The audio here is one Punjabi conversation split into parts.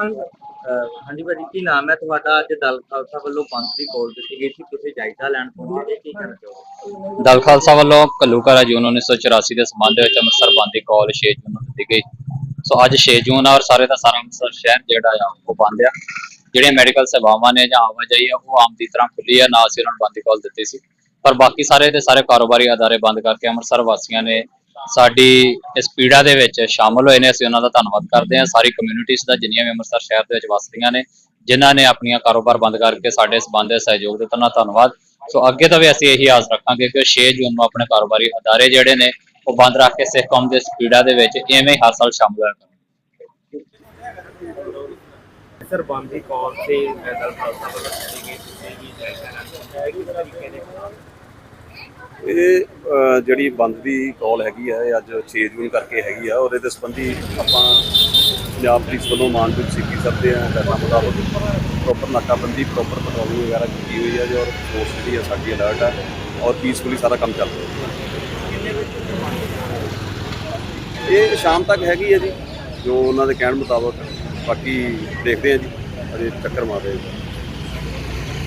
ਅਹ ਹਾਂਜੀ ਭਾਜੀ ਕੀ ਨਾਮ ਹੈ ਤੁਹਾਡਾ? ਅੱਜ ਦਲ ਖਾਲਸਾ ਵੱਲੋਂ ਪੰਥ ਦੀ ਕਾਲ ਦਿੱਤੀ ਗਈ ਸੀ। ਤੁਸੀਂ ਜਾਇਜ਼ਾ ਲੈਣ ਪਹੁੰਚੇ ਕੀ ਕਹਿਣਾ ਚਾਹੋਗੇ? ਦਲ ਖਾਲਸਾ ਵੱਲੋਂ ਘੱਲੂਘਾਰਾ ਜੂਨ 1984 ਦੇ ਸੰਬੰਧ ਵਿੱਚ ਅੰਮ੍ਰਿਤਸਰ ਬੰਦ ਦੀ ਕਾਲ 6 ਜੂਨ ਨੂੰ ਦਿੱਤੀ ਗਈ। ਸੋ ਅੱਜ 6 ਜੂਨ ਆ ਔਰ ਸਾਰੇ ਦਾ ਸਾਰਾ ਅੰਮ੍ਰਿਤਸਰ ਸ਼ਹਿਰ ਜਿਹੜਾ ਆ ਉਹ ਬੰਦ ਆ। ਜਿਹੜੇ ਮੈਡੀਕਲ ਸੇਵਾਵਾਂ ਨੇ ਜਾਂ ਆਵਾਜਾਈ ਆ ਉਹ ਆਮ ਦੀ ਤਰ੍ਹਾਂ ਖੁੱਲੀ ਆ ਨਾ ਅਸੀਂ ਉਹਨਾਂ ਨੂੰ ਬੰਦ ਦੀ ਕਾਲ ਦਿੱਤੀ ਸੀ। ਪਰ ਬਾਕੀ ਸਾਰੇ ਦੇ ਸਾਰੇ ਕਾਰੋਬਾਰੀ ਅਦਾਰੇ ਬੰਦ ਕਰਕੇ ਅੰਮ੍ਰਿਤਸਰ ਵਾਸੀਆਂ ਨੇ ਸਾਡੀ ਇਸ ਪੀੜਾ ਦੇ ਵਿੱਚ ਸ਼ਾਮਲ ਹੋਏ ਨੇ। ਅਸੀਂ ਉਹਨਾਂ ਦਾ ਧੰਨਵਾਦ ਕਰਦੇ ਹਾਂ। ਸਾਰੀ ਕਮਿਊਨਿਟੀਜ਼ ਦਾ, ਜਿੰਨੀਆਂ ਵੀ ਅੰਮ੍ਰਿਤਸਰ ਸ਼ਹਿਰ ਦੇ ਵਿੱਚ ਵਸਦੀਆਂ ਨੇ, ਜਿਨ੍ਹਾਂ ਨੇ ਆਪਣੀਆਂ ਕਾਰੋਬਾਰ ਬੰਦ ਕਰਕੇ ਸਾਡੇ ਇਸ ਬੰਦ ਦੇ ਸਹਿਯੋਗ ਦਿੱਤਾ ਉਹਨਾਂ ਧੰਨਵਾਦ। ਸੋ ਅੱਗੇ ਤੋਂ ਵੀ ਅਸੀਂ ਇਹੀ ਆਸ ਰੱਖਾਂਗੇ ਕਿ 6 ਜੂਨ ਨੂੰ ਆਪਣੇ ਕਾਰੋਬਾਰੀ ਅਦਾਰੇ ਜਿਹੜੇ ਨੇ, ਉਹ ਬੰਦ ਰੱਖ ਕੇ ਸਿੱਖ ਕੌਮ ਦੇ ਇਸ ਪੀੜਾ ਦੇ ਵਿੱਚ ਇਵੇਂ ਹਰ ਸਾਲ ਸ਼ਾਮਲ ਹੋਇਆ ਕਰਨ ਸਰ, ਬੰਦ ਦੀ ਤੇ ਦਲ ਖਾਲਸਾ ਵੱਲੋਂ ਕੀਤੀ ਗਈ ਤੁਸੀਂ ਵੀ ਜਾਇਜ਼ਾ ਤਰੀਕੇ ਦੇ ਇਹ ਜਿਹੜੀ ਬੰਦ ਦੀ ਕਾਲ ਹੈਗੀ ਆ, ਇਹ ਅੱਜ 6 ਜੂਨ ਕਰਕੇ ਹੈਗੀ ਆ ਉਹਦੇ ਦੇ ਸੰਬੰਧੀ ਆਪਾਂ ਪੰਜਾਬ ਪੁਲਿਸ ਵੱਲੋਂ ਮਾਨਯੋਗ ਸੀਪੀ ਸਾਹਿਬ ਦੇ ਕਰਨਾ ਮੁਤਾਬਕ ਪ੍ਰੋਪਰ ਨਾਕਾਬੰਦੀ ਪ੍ਰੋਪਰ ਪੈਟਰੋਲਿੰਗ ਵਗੈਰਾ ਕੀਤੀ ਹੋਈ ਹੈ ਜੀ, ਔਰ ਫੋਰਸ ਜਿਹੜੀ ਆ ਸਾਡੀ ਅਲਰਟ ਹੈ ਔਰ ਪੀਸਫੁਲੀ ਸਾਰਾ ਕੰਮ ਚੱਲ ਰਿਹਾ। ਇਹ ਸ਼ਾਮ ਤੱਕ ਹੈਗੀ ਹੈ ਜੀ, ਜੋ ਉਹਨਾਂ ਦੇ ਕਹਿਣ ਮੁਤਾਬਕ, ਬਾਕੀ ਦੇਖਦੇ ਆ ਜੀ, ਅਜੇ ਚੱਕਰ ਮਾਰ ਰਹੇ ਜੀ।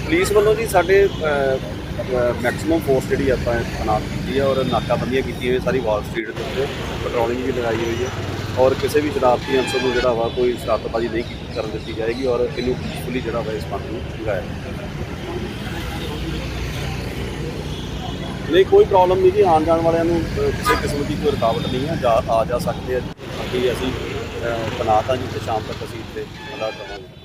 ਪੁਲਿਸ ਵੱਲੋਂ ਜੀ ਸਾਡੇ ਮੈਕਸਿਮਮ ਫੋਰਸ ਜਿਹੜੀ ਆਪਾਂ ਤੈਨਾਤ ਕੀਤੀ ਹੈ ਔਰ ਨਾਕਾਬੰਦੀਆਂ ਕੀਤੀ ਹੋਈਆਂ ਸਾਰੀ ਵਾਲ ਸਟਰੀਟ ਦੇ ਉੱਤੇ ਪੈਟਰੋਲਿੰਗ ਵੀ ਲਗਾਈ ਹੋਈ ਹੈ ਔਰ ਕਿਸੇ ਵੀ ਸ਼ਰਾਰਤੀ ਅੰਸਰ ਨੂੰ ਜਿਹੜਾ ਵਾ ਕੋਈ ਸ਼ਰਾਰਤਬਾਜ਼ੀ ਨਹੀਂ ਕਰਨ ਦਿੱਤੀ ਜਾਏਗੀ ਔਰ ਇਹਨੂੰ ਪੀਸਫੁਲੀ ਜਿਹੜਾ ਵਾ ਇਸ ਪੰਥ ਨੂੰ ਲਗਾਇਆ ਨਹੀਂ ਕੋਈ ਪ੍ਰੋਬਲਮ ਨਹੀਂ ਜੀ ਆਉਣ ਜਾਣ ਵਾਲਿਆਂ ਨੂੰ ਕਿਸੇ ਕਿਸਮ ਦੀ ਕੋਈ ਰੁਕਾਵਟ ਨਹੀਂ ਹੈ ਜਾ ਆ ਜਾ ਸਕਦੇ ਆ। ਬਾਕੀ ਅਸੀਂ ਅਹ, ਤੈਨਾਤ ਹਾਂ ਜੀ ਤੇ ਸ਼ਾਮ ਤੱਕ ਅਸੀਂ ਇੱਥੇ ਅਲਰਟ ਰਹਾਂਗੇ